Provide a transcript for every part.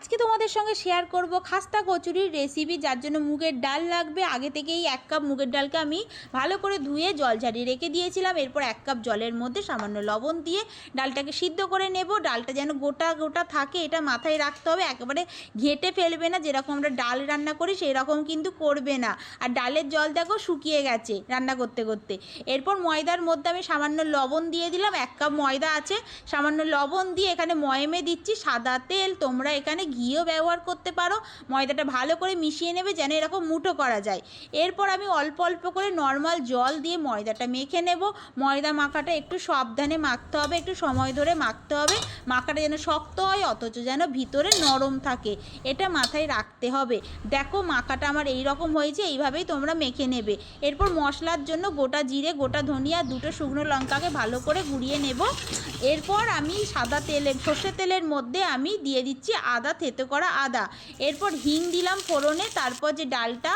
আজকে তোমাদের সঙ্গে শেয়ার করব খাস্তা কচুরির রেসিপি যার জন্য মুগের ডাল লাগবে। আগে থেকেই এক কাপ মুগের ডালকে আমি ভালো করে ধুয়ে জল ঝাড়িয়ে রেখে দিয়েছিলাম। এরপর এক কাপ জলের মধ্যে সামান্য লবণ দিয়ে ডালটাকে সিদ্ধ করে নেব। ডালটা যেন গোটা গোটা থাকে, এটা মাথায় রাখতে হবে। একেবারে ঘেটে ফেলবে না, যেরকম আমরা ডাল রান্না করি সেই রকম কিন্তু করবে না। আর ডালের জল দেখো শুকিয়ে গেছে রান্না করতে করতে। এরপর ময়দার মধ্যে আমি সামান্য লবণ দিয়ে দিলাম। এক কাপ ময়দা আছে। সামান্য লবণ দিয়ে এখানে ময়মে দিচ্ছি। সাদা তেল, তোমরা এখানে ঘিও ব্যবহার করতে পারো। ময়দাটা ভালো করে মিশিয়ে নেবে যেন এরকম মুঠো করা যায়। এরপর আমি অল্প অল্প করে নর্মাল জল দিয়ে ময়দাটা মেখে নেব। ময়দা মাখাটা একটু সাবধানে মাখতে হবে, একটু সময় ধরে মাখতে হবে। মাখাটা যেন শক্ত হয়, অথচ যেন ভিতরে নরম থাকে। এটা মাথায় রাখতে হবে। দেখো মাখাটা আমার এই রকম হয়েছে, এইভাবেই তোমরা মেখে নেবে। এরপর মশলার জন্য গোটা জিরে, গোটা ধনিয়া, দুটো শুকনো লঙ্কাকে ভালো করে গুঁড়িয়ে নেব। এরপর আমি সাদা তেলের সর্ষের তেলের মধ্যে আমি দিয়ে দিচ্ছি আদা থেতো করা আদা। এরপর হিং দিলাম ফোড়নে, তারপর যে ডালটা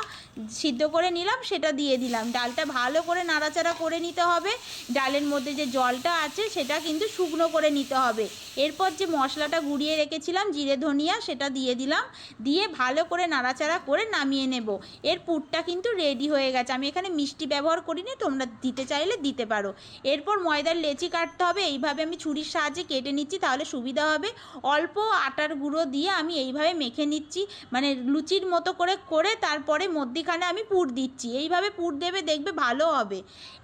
সিদ্ধ করে নিলাম সেটা দিয়ে দিলাম। ডালটা ভালো করে নাড়াচাড়া করে নিতে হবে। ডালের মধ্যে যে জলটা আছে সেটা কিন্তু শুকনো করে নিতে হবে। এরপর যে মশলাটা গুঁড়িয়ে রেখেছিলাম, জিরে, ধনিয়া, সেটা দিয়ে দিলাম। দিয়ে ভালো করে নাড়াচাড়া করে নামিয়ে নেব। এর পুরটা কিন্তু রেডি হয়ে গেছে। আমি এখানে মিষ্টি ব্যবহার করিনি, তোমরা দিতে চাইলে দিতে পারো। এরপর ময়দার লেচি কাটতে হবে। এইভাবে আমি ছুরির সাহায্যে কেটে নিচ্ছি, তাহলে সুবিধা হবে। অল্প আটার গুঁড়ো দিয়ে আমি এইভাবে মেখে নিচ্ছি মানে লুচির মতো করে করে তারপরে মধ্যিখানে আমি পুর দিচ্ছি। এইভাবে পুর দেবে দেখবে ভালো হবে।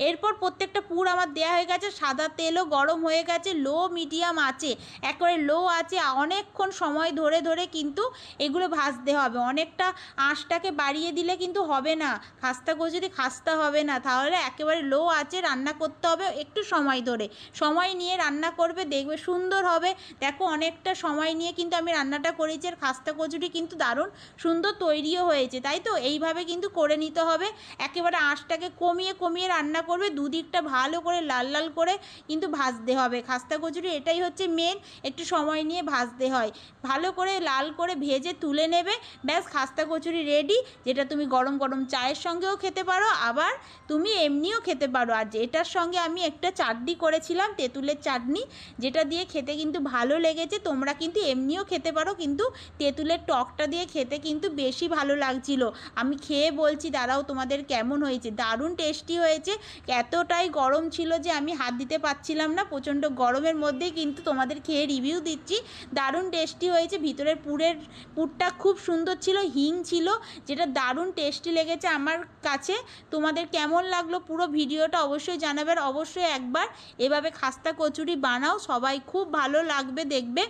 এরপর প্রত্যেকটা পুর আমার দেওয়া হয়ে গেছে, সাদা তেলও গরম হয়ে গেছে, লো, মিডিয়াম আছে, একেবারে লো আছে অনেকক্ষণ সময় ধরে ধরে কিন্তু এগুলো ভাজতে হবে। অনেকটা আঁশটাকে বাড়িয়ে দিলে কিন্তু হবে না, খাস্তা কচুরি খাস্তা হবে না, তাহলে একেবারে লো আছে, রান্না করতে হবে একটু সময় ধরে। সময় নিয়ে রান্না করবে, দেখবে সুন্দর হবে। দেখো অনেকটা সময় নিয়ে কিন্তু আমি রান্নাটা করেছি খাস্তা কচুরি কিন্তু দারুণ সুন্দর তৈরিও হয়েছে, তাই তো? এইভাবে কিন্তু করে নিতে হবে। একেবারে আঁশটাকে কমিয়ে কমিয়ে রান্না করবে, দুদিকটা ভালো করে লাল লাল করে কিন্তু ভাজতে হবে। খাস্তা কচুরি এটাই হচ্ছে মেন একটু সময় নিয়ে ভাজতে হয়। ভালো করে লাল করে ভেজে তুলে নেবে, ব্যাস খাস্তা কচুরি রেডি যেটা তুমি গরম গরম চায়ের সঙ্গেও খেতে পারো, আবার তুমি এমনিও খেতে পারো। আর যেটার সঙ্গে আমি একটা চাটনি করেছিলাম, তেঁতুলের চাটনি, যেটা দিয়ে খেতে কিন্তু ভালো লেগেছে, তোমরা কিন্তু এমনিও খেতে পারো কিন্তু তেঁতুলের টকটা দিয়ে খেতে কিন্তু বেশি ভালো লাগছিল। আমি খেয়ে বলছি, দাঁড়াও, তোমাদের কেমন হয়েছে? দারুণ টেস্টি হয়েছে। এতটাই গরম ছিল যে আমি হাত দিতে পারছিলাম না। প্রচণ্ড গরমের মধ্যেই কিন্তু তোমাদের খেয়ে রিভিউ দিচ্ছি। দারুণ টেস্টি হয়েছে। ভিতরের পুরের, পুরটা খুব সুন্দর ছিল, হিং ছিল, যেটা দারুণ টেস্টি লেগেছে আমার কাছে। তোমাদের কেমন লাগল পুরো ভিডিওটা অবশ্যই জানাবে। আর অবশ্যই একবার এভাবে খাস্তা কচুরি বানাও, সবাই খুব ভালো লাগবে, দেখবে।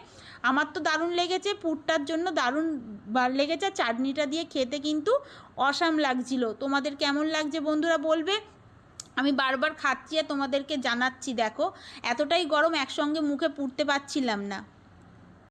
আমার তো দারুণ লেগেছে। পুরটার জন্য দারুণ লেগেছে। চাটনিটা দিয়ে খেতে কিন্তু অসাম লাগছিল। তোমাদের কেমন লাগছে বন্ধুরা বলবে? আমি বারবার খাচ্ছি আর তোমাদেরকে জানাচ্ছি, দেখো। এতটাই গরম, একসঙ্গে মুখে পুড়তে পারছিলাম না।